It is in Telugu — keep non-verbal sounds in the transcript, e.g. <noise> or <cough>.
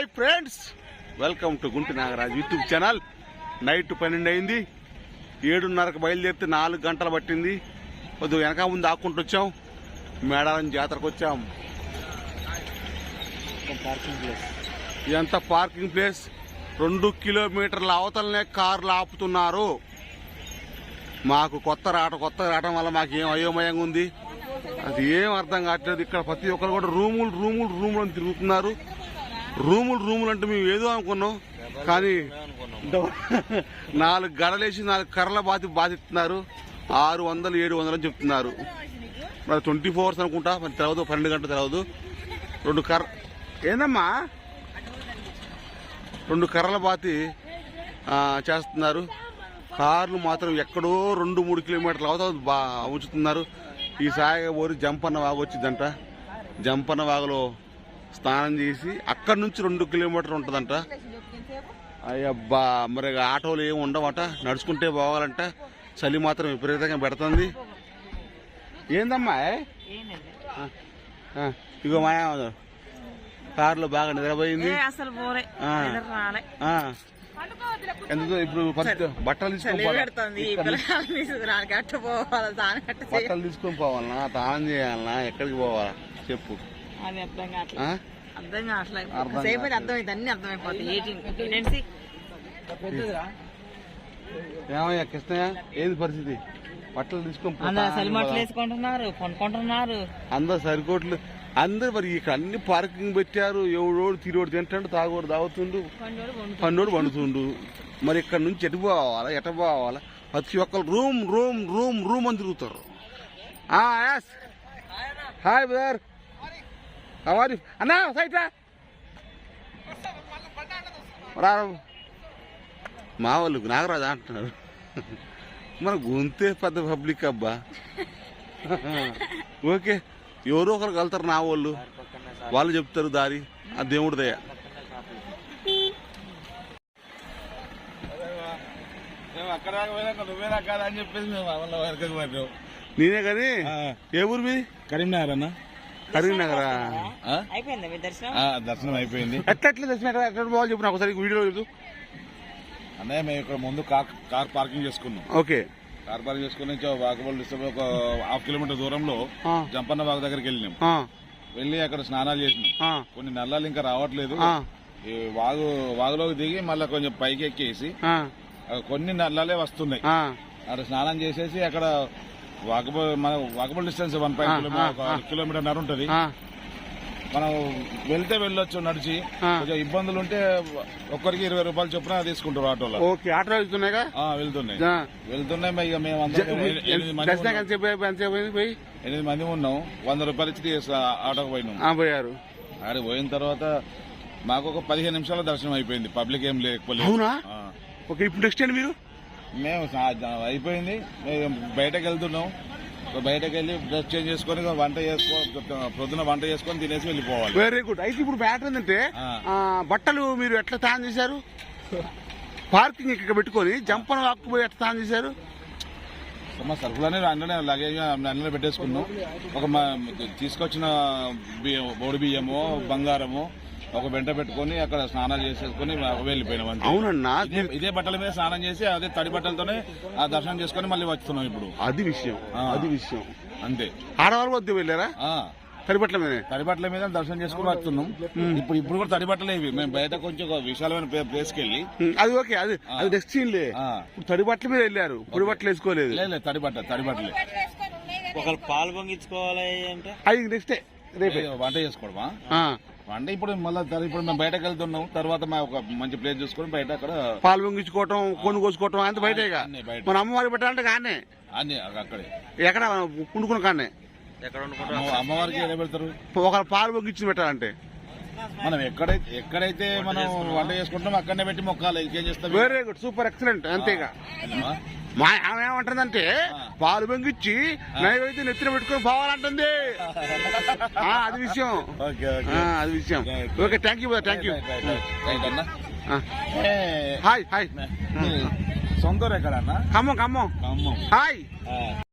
Hi friends welcome to Gunti Nagaraj YouTube channel night పన్నెండు అయింది. ఏడున్నరకు బయలుదేరితే నాలుగు గంటలు పట్టింది. కొద్దిగా వెనక ముందు ఆక్కుంటూ వచ్చాం. మేడారం జాతరకు వచ్చాం. పార్కింగ్ ప్లేస్ ఇదంతా పార్కింగ్ ప్లేస్ రెండు కిలోమీటర్ల అవతలనే కార్లు ఆపుతున్నారు. మాకు కొత్త రావటం కొత్త రావటం వల్ల మాకు ఏం అయోమయంగా ఉంది. అది ఏం అర్థం కావట్లేదు. ఇక్కడ ప్రతి ఒక్కరు కూడా రూములు రూములు రూములు అని తిరుగుతున్నారు. రూములు రూములు అంటే మేము ఏదో అనుకున్నాం. కానీ నాలుగు గడలేసి నాలుగు కర్రల బాతి బాధిస్తున్నారు. ఆరు వందలు ఏడు వందలు అని చెప్తున్నారు. మరి ట్వంటీ ఫోర్ అవర్స్ అనుకుంటా మరి తెలవదు పన్నెండు గంటలు తెలవదు. రెండు కర్ర ఏందమ్మా? రెండు కర్రల బాతి చేస్తున్నారు. కార్లు మాత్రం ఎక్కడో రెండు మూడు కిలోమీటర్లు అవుతుంది బా ఉంచుతున్నారు. ఈ సాయిగా ఊరి జంపన్న వాగు వచ్చిందంట. జంపన్న వాగులో స్నానం చేసి అక్కడి నుంచి రెండు కిలోమీటర్లు ఉంటుందంట. అయ్యబ్బా మరి ఆటోలు ఏమి ఉండవట? నడుచుకుంటే పోవాలంట. చలి మాత్రం విపరీతంగా పెడుతుంది. ఏందమ్మా ఇగో మాయా కారులో బాగా నిద్రపోయింది. అసలు. ఎందుకు ఇప్పుడు ఫస్ట్ బట్టలు తీసుకొని బట్టలు తీసుకొని పోవాలనా? తానం చేయాలనా? ఎక్కడికి పోవాలా? చెప్పు. అది అర్థం ఆ? కావట్లేదు అర్థం కావట్లేదు. అర్థం సేపు కావట్లేదు. అర్థమైంది అన్ని అర్థమైపోతాయి. ఎయిటీన్ ఏంటి ఏమయ్యా కృష్ణయ్య? ఏంది పరిస్థితి? బట్టలు తీసుకొని సలిమట్లు. వేసుకుంటున్నారు కొనుక్కుంటున్నారు. అందరు సరికోట్లు అందరు మరి ఇక్కడ అన్ని పార్కింగ్ పెట్టారు. ఎవడోడు తిరోడు తింటాడు తాగోడు తాగుతుండు. పన్నోడు పండుతుండు మరి ఇక్కడ నుంచి ఎటు పోవాలా ఎట పోవాలా? ప్రతి ఒక్కరు రూమ్ రూమ్ రూమ్ రూమ్ అని తిరుగుతారు. హాయ్ బ్రదర్ అవారి అన్నా సైట్ రా. రా మా వాళ్ళు నాగరాజు అంటున్నారు. మన గొంతే పెద్ద పబ్లిక్ అబ్బా. ఓకే ఎవరో ఒకరు కలుతారు నా వాళ్ళు. వాళ్ళు చెప్తారు దారి ఆ దేవుడి దయ. నేనే కానీ? ఏ ఊరు మీది కరీంనగర్ అన్న. కరీంనగర్ దర్శనం? ఆ, దర్శనం అయిపోయింది. ఎట్లా ఎట్లా ఎక్కడ ఎక్కడ పోవాలి చెప్పు నాకు ఒకసారి వీడియో చెప్పు. అన్నయ్య మేము ఇక్కడ ముందు కార్ కార్ పార్కింగ్ చేసుకున్నాం. ఓకే. కార్ పార్కింగ్ చేసుకుని వాకబుల్ డిస్టర్బ్ ఒక హాఫ్ కిలోమీటర్ దూరంలో జంపన్న బాగ్ దగ్గరికి వెళ్ళినాం. ఆ, వెళ్ళి అక్కడ స్నానాలు చేసినాం. కొన్ని నల్లాలు ఇంకా రావట్లేదు. ఈ వాగు వాగులోకి దిగి మళ్ళీ కొంచెం పైకి ఎక్కేసి కొన్ని నల్లాలే వస్తున్నాయి. ఆ, అక్కడ స్నానం చేసేసి అక్కడ వాకబుల్ మన walkable distance one point. Kilometre నర ఉంటది. మనం వెళ్తే వెళ్ళొచ్చు నడిచి. కొంచెం ఇబ్బందులు ఉంటే ఒక్కరికి ఇరవై రూపాయలు చొప్పున తీసుకుంటారు ఆటోలో. ఓకే ఆటో వెళ్తున్నాయి వెళ్తున్నాయి. మరి ఇక మేము ఎనిమిది- మంది ఉన్నాం. వంద రూపాయలు ఇచ్చి ఆటోకి పోయినాం. పోయారు. ఆడికి పోయిన తర్వాత మాకు ఒక పదిహేను నిమిషాల దర్శనం అయిపోయింది. పబ్లిక్ ఏం లేకపోలేదు. ఓకే ఇప్పుడు నెక్స్ట్ ఏంటి మీరు? మేము అయిపోయింది. మేము బయటకు వెళ్తున్నాం. బయటకు వెళ్ళి డ్రెస్ చేంజ్ చేసుకొని వంట చేసుకో పొద్దున వంట చేసుకొని తినేసి వెళ్ళిపోవాలి. Very good. అయితే ఇప్పుడు మ్యాటర్ ఏంటంటే బట్టలు మీరు ఎట్లా తాను చేశారు? పార్కింగ్ ఇక్కడ పెట్టుకొని జంపన వాక్కుపోయి ఎట్లా తాను చేశారు? మా సరుకులనే అందులోనే లగేజ్ అందులో పెట్టేసుకున్నాం. ఒక మా తీసుకొచ్చిన బియ్యం బోడి బియ్యము బంగారము ఒక వెంట పెట్టుకొని అక్కడ స్నానాలు చేసేసుకొని వెళ్ళిపోయినాం అవునన్నా ఇదే బట్టల మీద స్నానం చేసి అదే తడి బట్టలతోనే ఆ దర్శనం చేసుకొని మళ్ళీ వస్తున్నాం ఇప్పుడు. అది విషయం ఆ. అది విషయం. అంతే. ఆడవాళ్ళు వద్దు వెళ్ళారా? ఆ. సరిపట్ల మీదే? తడి బట్టల మీద దర్శనం చేసుకుని వస్తున్నాం ఇప్పుడు ఇప్పుడు కూడా తడి బట్టలే ఇవి. మేము బయట కొంచెం ఒక విశాలమైన ప్లే- ప్లేస్కి వెళ్ళి ఉమ్, అది ఓకే అది అది నెక్స్ట్ సీన్లే ఆ, ఇప్పుడు తడి బట్టల మీద వెళ్ళారు. పొడి బట్టలు వేసుకోలేదు. లేదు లేదు, తడి బట్ట తడి బట్టలే. ఒకరు పాలు పొంగించుకోవాలి అంటే? అది నెక్స్ట్ రేపే. వంట చేసుకోవడమా? వంట ఇప్పుడు మళ్ళీ ఇప్పుడు మేము బయటకు వెళ్తున్నాం తర్వాత మా ఒక మంచి ప్లేస్ చూసుకొని బయట అక్కడ పాలు పొంగించుకోవటం కొను కోసుకోవటం అంత అన్నీ బయట. మన అమ్మవారి పెట్టాలంటే కానే అన్ని. అక్కడే ఎక్కడ? కుండుకున్న కానే ఎక్కడ వండుకుంటారు? అమ్మ- అమ్మవారికి ఏదో పెడతారు? ఒక పాలు పొంగించి పెట్టాలంటే. మనం ఎక్కడైతే ఎక్కడైతే మనం వంట చేసుకుంటాం అక్కడనే పెట్టి మొక్కాలి. ఇంకేం చేస్తాం? Very good super excellent. అంతేగా? మా ఆమె ఏమంటుందంటే పాలు పొంగిచ్చి నైవేద్యం నెత్తిన పెట్టుకొని పోవాలంటుంది. <laughs> అది విషయం. అది విషయం. Okay thank you thank you hi hi సొంత ఖమ్మం ఖమ్మం. ఖమ్మం. హాయ్.